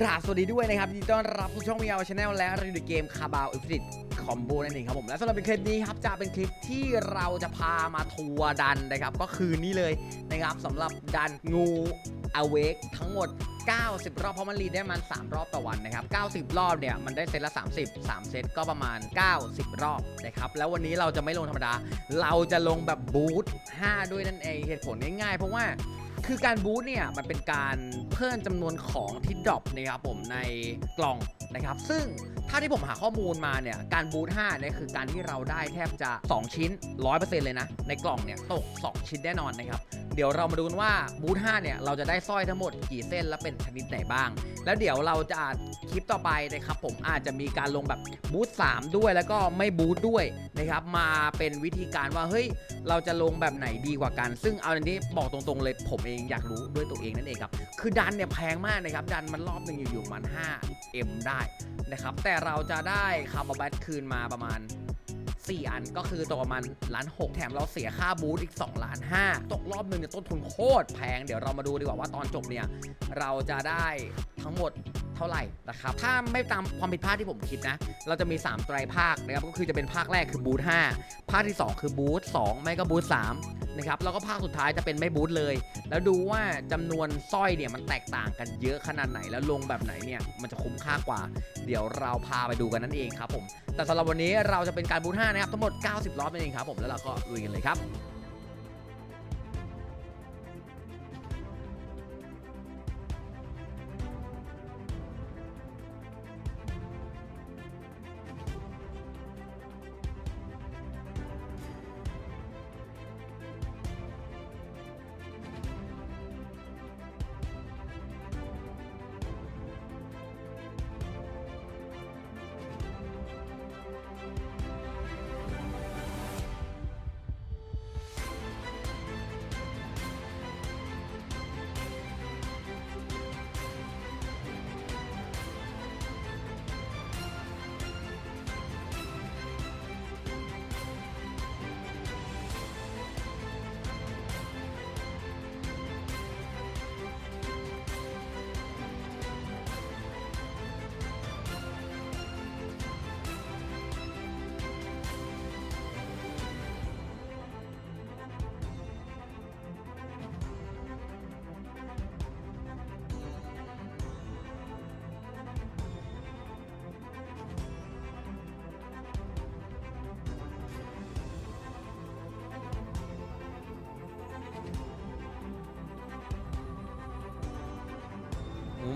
กราบสวัสดีด้วยนะครับยินดีต้อนรับผู้ช่องมีเอาชาแนลและรีวิวเกมคาบาวอิฟริตคอมโบนั่นเองครับผมและสำหรับเป็นคลิปนี้ครับจะเป็นคลิปที่เราจะพามาทัวร์ดันนะครับ ก็คือนี่เลยนะครับสำหรับดันงูอเวกทั้งหมด 90 รอบเพราะมันรีดได้ประมัน 3 รอบต่อวันนะครับ 90 รอบเนี่ยมันได้เซตละ 30 3 เซตก็ประมาณ 90 รอบนะครับแล้ววันนี้เราจะไม่ลงธรรมดา เราจะลงแบบบูท5ด้วยนั่นเองเหตุผลง่ายๆเพราะว่า คือการบูทเนี่ยมันเป็นการเพิ่มจำนวนของที่ดรอปนะครับผมในกล่องนะครับ ซึ่งถ้าที่ผมหาข้อมูลมาเนี่ยการบูท5เนี่ยคือการที่เราได้แทบจะ 2 ชิ้น 100%เลยนะ ในกล่องเนี่ยตก 2 ชิ้นแน่นอนนะครับ เดี๋ยวเรามาดูกันว่าบูท5เนี่ยเราจะได้สร้อยทั้งหมดกี่เส้นและเป็นชนิดไหนบ้าง แล้วเดี๋ยวเราจะคลิปต่อไปนะครับผมอาจจะมีการลงแบบบูท3ด้วยแล้วก็ไม่บูทด้วยนะครับมาเป็นวิธีการว่าเฮ้ยเราจะลงแบบไหนดีกว่ากัน ซึ่งเอาอันนี้บอกตรงๆเลยผมเองอยากรู้ด้วยตัวเองนั่นเองครับคือดันเนี่ยแพงมากนะครับดันมันรอบหนึ่งอยู่ๆมัน 5M ได้นะครับแต่เราจะได้คาร์บอนแบทคืนมาประมาณ 4 อันก็คือตกประมาณล้านหกแถมเราเสียค่าบูธอีก2ล้านห้าตกรอบหนึ่งเนี่ยต้นทุนโคตรแพง เดี๋ยวเรามาดูดีกว่าว่าตอนจบเนี่ย เราจะได้ทั้งหมด เท่าไหร่นะครับถ้าไม่ตามความผิดพลาดที่ผมคิดนะ เราจะมี 3 ไตรภาคนะครับก็คือจะเป็นภาคแรกคือบูธ5ภาคที่ 2 คือบูธ2ไม่ก็บูธ3นะครับแล้วก็ภาคสุดท้ายจะเป็นไม่บูธเลย แล้วดูว่าจำนวนสร้อยเนี่ยมันแตกต่างกันเยอะขนาดไหนแล้วลงแบบไหนเนี่ยมันจะคุ้มค่ากว่า เดี๋ยวเราพาไปดูกันนั่นเองครับผมแต่สำหรับวันนี้เราจะเป็นการบูธ5นะครับทั้งหมด 90 รอบนั่นเองครับผมแล้วเราก็ลุยกันเลยครับ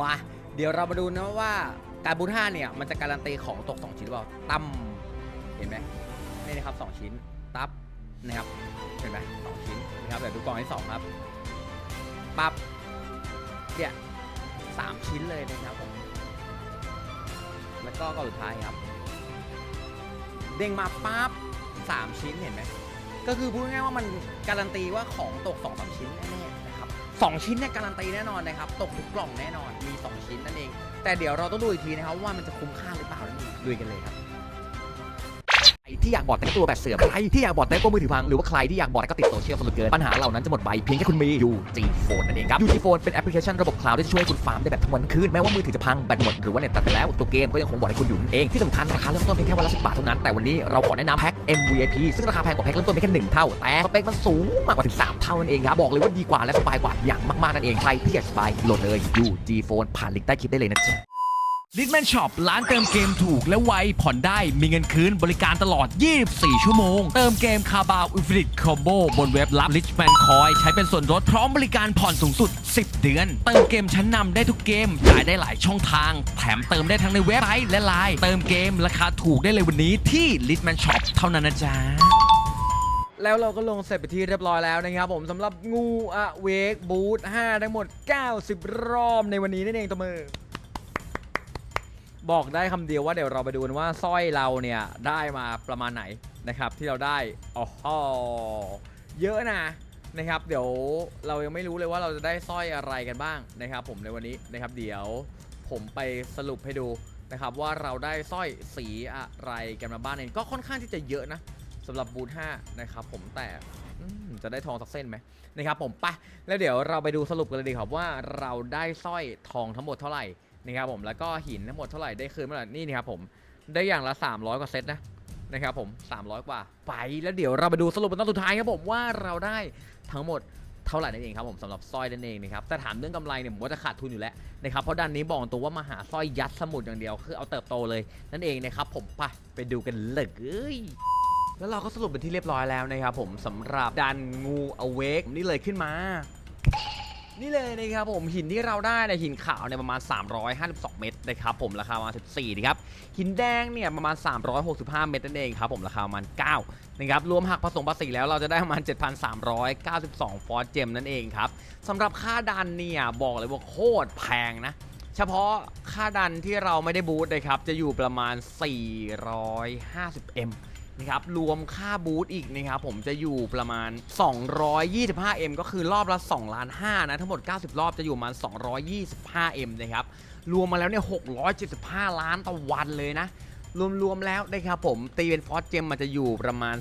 มา เดี๋ยวเรามาดูนะว่าการบูท5เนี่ย มันจะการันตีของตก 2 ชิ้นหรือเปล่าตั้มเห็นไหมนี่นะครับ 2 ชิ้นตับนะครับเห็นไหมสองชิ้นนะครับเดี๋ยวดูกล่องที่2ครับปั๊บเนี่ยสามชิ้นเลยนะครับผมแล้วก็กล่องสุดท้ายครับ เด้งมาปั๊บสามชิ้นเห็นไหมก็คือพูดง่ายๆว่ามันการันตีว่าของตก2อสชิ้นแน่ ๆนะครับสองชิ้นเนี่ยการันตีแน่นอนนะครับ ตกทุกกล่องแน่นอน มี 2 ชิ้นนั่นเอง แต่เดี๋ยวเราต้องดูอีกทีนะครับว่ามันจะคุ้มค่าหรือเปล่านั่นเองดูกันเลยครับ ใครที่อยากบอดแต่งตัวแบบเสื่อมใครที่อยากบอดแต่งตัวมือถือพัง หรือว่าใครที่อยากบอดแล้วก็ติดโซเชียลสนุกเกิน ปัญหาเหล่านั้นจะหมดไปเพียงแค่คุณมี UG Phone นั่นเองครับ UG Phone เป็นแอปพลิเคชันระบบคลาวด์ที่จะช่วยคุณฟาร์มได้แบบทั้งวันทั้งคืน แม้ว่ามือถือจะพังแบตหมดหรือว่าเน็ตตัดไปแล้วตัวเกมก็ยังคงบอดให้คุณอยู่นั่นเองที่สำคัญราคาเริ่มต้นเพียงแค่วันละ10บาทเท่านั้นแต่วันนี้เราขอแนะนำแพ็ค MVP ซึ่งราคาแพงกว่าแพ็คเริ่มต้นเพียงแค่หนึ่งเท่าแต่สเปคมันสูงมากกว่าถึงสามเท่านั่นเองครับบอกเลยว่าดีกว่าและสบายกว่าอย่างมากๆนั่นเองใครที่อยากสบายโหลดเลย UG Phone ผ่านลิงก์ใต้คลิปได้เลยนะจ๊ะ ลิทแมนช็อปร้านเติมเกมถูกและไวผ่อนได้มีเงินคืนบริการตลอด 24 ชั่วโมง เติมเกมคาบาวอินฟินิตคอมโบบนเว็บรับ Richman Coin ใช้เป็นส่วนลดพร้อมบริการผ่อนสูงสุด 10 เดือน เติมเกมชั้นนำได้ทุกเกม จ่ายได้หลายช่องทาง แถมเติมได้ทั้งในเว็บไซต์และไลน์เติมเกมราคาถูกได้เลยวันนี้ที่ Litman Shop เท่านั้นนะจ๊ะแล้วเราก็ลงเสร็จไปที่เรียบร้อยแล้วนะครับผมสำหรับงูอะเวกบูท5ทั้งหมด 90 รอบในวันนี้นั่นเองตัวมือ บอกได้คำเดียวว่าเดี๋ยวเราไปดูกันว่าสร้อยเราเนี่ยได้มาประมาณไหนนะครับ ที่เราได้อ๋อเยอะนะนะครับ เดี๋ยวเรายังไม่รู้เลยว่าเราจะได้สร้อยอะไรกันบ้างนะครับ ผมในวันนี้นะครับ เดี๋ยวผมไปสรุปให้ดูนะครับว่าเราได้สร้อยสีอะไรกันมาบ้างเนี่ยก็ค่อนข้างที่จะเยอะนะสำหรับบูท5นะครับผมแต่จะได้ทองสักเส้นไหมนะครับผมไปแล้วเดี๋ยวเราไปดูสรุปกันเลยดีครับว่าเราได้สร้อยทองทั้งหมดเท่าไหร่ นะครับผมแล้วก็หินทั้งหมดเท่าไหร่ได้คืนเมื่อไหร่นี่นะครับผมได้อย่างละ 300 กว่าเซตนะนะครับผม300 กว่าไปแล้วเดี๋ยวเราไปดูสรุปเป็นตอนสุดท้ายครับผมว่าเราได้ทั้งหมดเท่าไหร่นั่นเองครับผมสำหรับสร้อยนั่นเองนะครับแต่ถามเรื่องกำไรเนี่ยผมว่าจะขาดทุนอยู่แล้วนะครับเพราะด้านนี้บอกตัวว่ามาหาสร้อยยัดสมุดอย่างเดียวคือเอาเติบโตเลยนั่นเองนะครับผมไปไปดูกันเลยแล้วเราก็สรุปเป็นที่เรียบร้อยแล้วนะครับผมสำหรับดันงูอเวกนี่เลยขึ้นมา นี่เลยนะครับผมหินที่เราได้ในหินขาวเนี่ยประมาณ 352 เม็ดนะครับผมราคาประมาณ14นะครับหินแดงเนี่ยประมาณ 365 เม็ดนั่นเองครับผมราคาประมาณ9นะครับรวมหักผสมภาษีแล้วเราจะได้ประมาณ 7,392 ฟอสเจมนั่นเองครับสำหรับค่าดันเนี่ยบอกเลยว่าโคตรแพงนะ เฉพาะค่าดันที่เราไม่ได้บูทนะครับจะอยู่ประมาณ 450M นะครับรวมค่าบูธอีกนะครับผมจะอยู่ประมาณ 225M ก็คือรอบละ2ล้าน5นะทั้งหมด 90 รอบจะอยู่ประมาณ 225M นะครับรวมมาแล้วเนี่ย675 ล้านต่อวันเลยนะ รวมๆแล้วนะครับผมตีเป็นฟอสเจมมันจะอยู่ประมาณ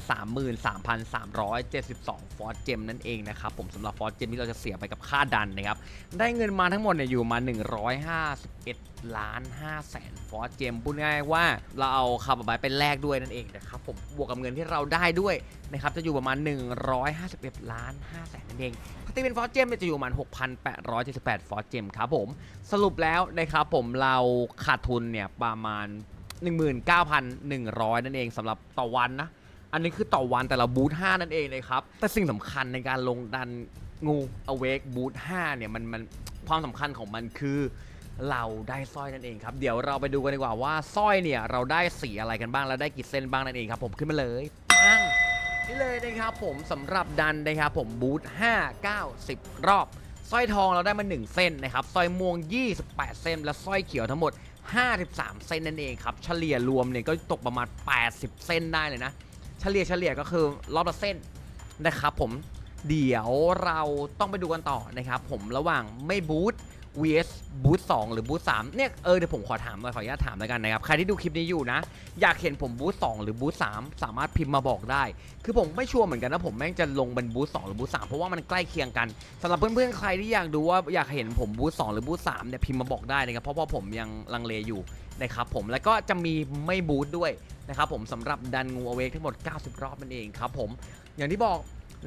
33,372 ฟอสเจมนั่นเองนะครับผมสำหรับฟอสเจมที่เราจะเสียไปกับค่าดันนะครับได้เงินมาทั้งหมดเนี่ยอยู่มา 151 ล้าน5แสนฟอสเจมพูดง่ายว่าเราเอาคาร์บอนไบเป็นแลกด้วยนั่นเองนะครับผมบวกกับเงินที่เราได้ด้วยนะครับจะอยู่ประมาณ 151 ล้าน5แสนนั่นเองถ้าตีเป็นฟอสเจมเนี่ยจะอยู่ประมาณ 6,878 ฟอสเจมครับผมสรุปแล้วนะครับผมเราขาดทุนเนี่ยประมาณ 19,100 นั่นเองสำหรับต่อวันนะ อันนี้คือต่อวันแต่เราบูท5นั่นเองเลยครับ แต่สิ่งสำคัญในการลงดันงูอเวกบูท5เนี่ยมันมันความสำคัญของมันคือเราได้สร้อยนั่นเองครับ เดี๋ยวเราไปดูกันดีกว่าว่าสร้อยเนี่ยเราได้สีอะไรกันบ้าง แล้วได้กี่เส้นบ้างนั่นเองครับ ผมขึ้นมาเลยปังนี่เลยนะครับผมสำหรับดันนะครับผมบูท5 9 10 รอบสร้อยทองเราได้มา 1 เส้นนะครับสร้อยม่วง 28 เส้น และสร้อยเขียวทั้งหมด 53เส้นนั่นเองครับ เฉลี่ยรวมเนี่ยก็ตกประมาณ 80เส้นได้เลยนะ เฉลี่ยเฉลี่ยก็คือรอบละเส้นนะครับผม เดี๋ยวเราต้องไปดูกันต่อนะครับผมระหว่างไม่บูท vs บูท2หรือบูท3เนี่ยเออเดี๋ยวผมขอถามหน่อยขออนุญาตถามแล้วกันนะครับใครที่ดูคลิปนี้อยู่นะ อยากเห็นผมบูท2หรือบูท3สามารถพิมพ์มาบอกได้ คือผมไม่ชัวร์เหมือนกันนะผมแม่งจะลงเป็นบูท2หรือบูท3เพราะว่ามันใกล้เคียงกันสำหรับเพื่อนๆใครที่อยากดูว่าอยากเห็นผมบูท2หรือบูท3เนี่ยพิมพ์มาบอกได้นะครับเพราะว่าผมยังลังเลอยู่นะครับผมแล้วก็จะมีไม่บูทด้วยนะครับผมสำหรับดันงูอเวกทั้งหมด 90 รอบนั่นเองครับผมอย่างที่บอก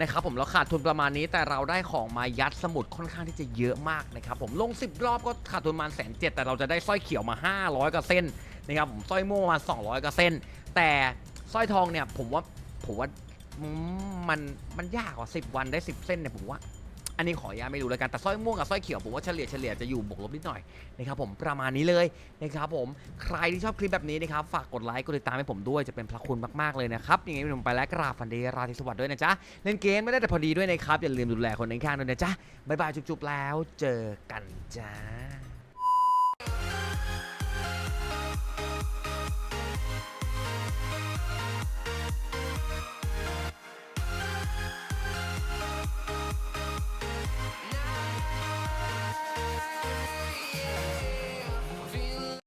นะครับผมเราขาดทุนประมาณนี้แต่เราได้ของมายัดสมุดค่อนข้างที่จะเยอะมากนะครับผมลง 10 รอบก็ขาดทุนประมาณแสนเจ็ดแต่เราจะได้สร้อยเขียวมา 500กว่าเส้นนะครับผมสร้อยม่วงมา 200กว่าเส้น แต่สร้อยทองเนี่ยผมว่าผมว่ามมันมันยากกว่า 10 วันได้ 10 เส้นเนี่ยผมว่า อันนี้ขออนุญาตไม่รู้แล้วกันแต่สร้อยม่วงกับสร้อยเขียวผมว่าเฉลี่ยเฉลี่ยจะอยู่บวกลบนิดหน่อยนะครับผมประมาณนี้เลยนะครับผมใครที่ชอบคลิปแบบนี้นะครับฝากกดไลค์กดติดตามให้ผมด้วยจะเป็นพระคุณมากๆเลยนะครับยังไงผมไปแล้วกราบฟันเดราธิสวัสดิ์ด้วยนะจ๊ะเล่นเกมไม่ได้แต่พอดีด้วยนะครับอย่าลืมดูแลคนในข้างด้วยนะจ๊ะบ๊ายบายจุ๊บๆแล้ว เจอกันจ้า